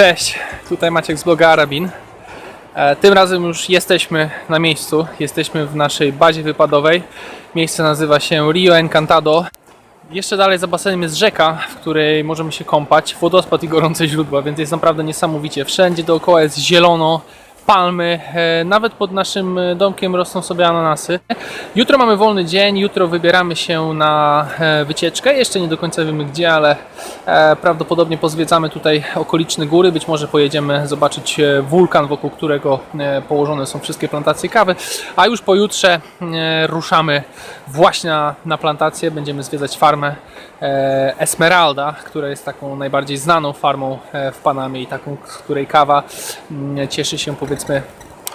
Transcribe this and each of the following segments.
Cześć, tutaj Maciek z bloga Arabin. E, Tym razem już jesteśmy na miejscu, jesteśmy w naszej bazie wypadowej. Miejsce nazywa się Rio Encantado. Jeszcze dalej za basenem jest rzeka, w której możemy się kąpać, wodospad i gorące źródła, więc jest naprawdę niesamowicie. Wszędzie dookoła jest zielono, palmy, e, nawet pod naszym e, domkiem rosną sobie ananasy. Jutro mamy wolny dzień, jutro wybieramy się na e, wycieczkę. Jeszcze nie do końca wiemy gdzie, ale prawdopodobnie pozwiedzamy tutaj okoliczne góry. Być może pojedziemy zobaczyć wulkan, wokół którego położone są wszystkie plantacje kawy. A już pojutrze ruszamy właśnie na, plantację. Będziemy zwiedzać farmę Esmeralda, która jest taką najbardziej znaną farmą w Panamie i taką, z której kawa mm, cieszy się powiedzmy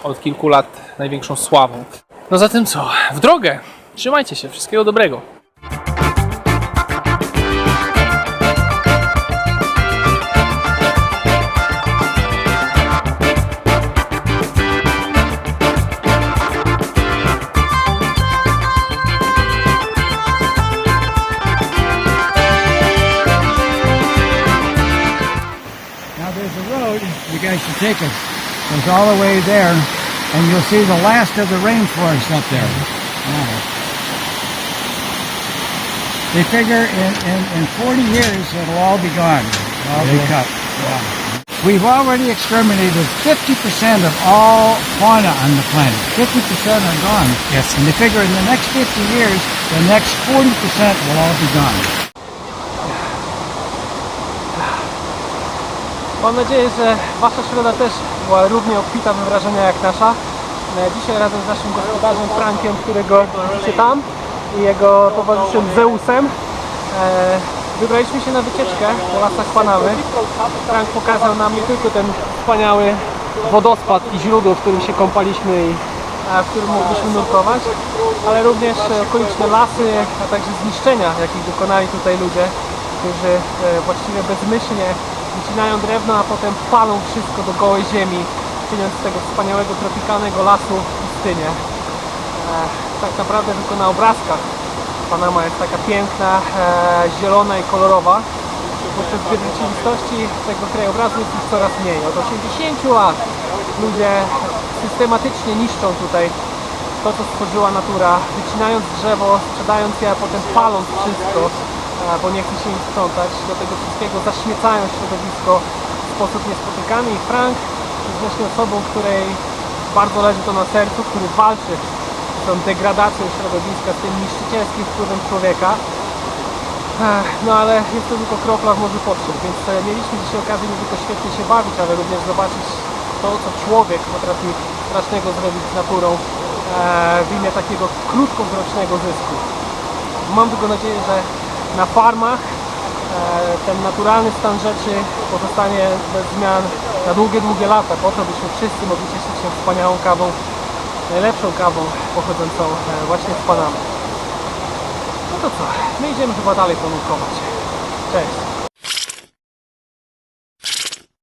od kilku lat największą sławą. No zatem co? W drogę! Trzymajcie się, wszystkiego dobrego! You. Goes all the way there, and you'll see the last of the rainforest up there. Yeah. They figure in, in, in 40 years it'll all be gone. All be cut. Yeah. We've already exterminated 50% of all fauna on the planet. 50% are gone. Yes. And they figure in the next 50 years, the next 40% will all be gone. Mam nadzieję, że Wasza środa też była równie obfita we wrażenia jak nasza. E, Dzisiaj razem z naszym gospodarzem Frankiem, którego widzicie tam i jego towarzyszem Zeusem e, wybraliśmy się na wycieczkę po lasach Panamy. Frank pokazał nam nie tylko ten wspaniały wodospad i źródło, w którym się kąpaliśmy i e, w którym mogliśmy nurkować, ale również okoliczne lasy, a także zniszczenia, jakich dokonali tutaj ludzie, którzy właściwie bezmyślnie wycinają drewno, a potem palą wszystko do gołej ziemi, czyniąc z tego wspaniałego tropikalnego lasu pustynię. E, tak naprawdę tylko na obrazkach Panama jest taka piękna, e, zielona i kolorowa. Podczas gdy w rzeczywistości tego krajobrazu jest już coraz mniej. Od 80 lat ludzie systematycznie niszczą tutaj to, co stworzyła natura, wycinając drzewo, sprzedając je, a potem paląc wszystko, bo nie chce się im sprzątać. Do tego wszystkiego zaśmiecają środowisko w sposób niespotykany i Frank jest właśnie osobą, której bardzo leży to na sercu, który walczy z tą degradacją środowiska, z tym niszczycielskim wpływem człowieka. No ale jest to tylko kropla w morzu potrzeb, więc mieliśmy dzisiaj okazję nie tylko świetnie się bawić, ale również zobaczyć to, co człowiek potrafi strasznego zrobić z naturą e, w imię takiego krótkowzrocznego zysku. Mam tylko nadzieję, że na farmach e, ten naturalny stan rzeczy pozostanie bez zmian na długie, długie lata, po to byśmy wszyscy mogli cieszyć się wspaniałą kawą, najlepszą kawą pochodzącą e, właśnie z Panamy. No to co, my idziemy chyba dalej ponurkować. Cześć!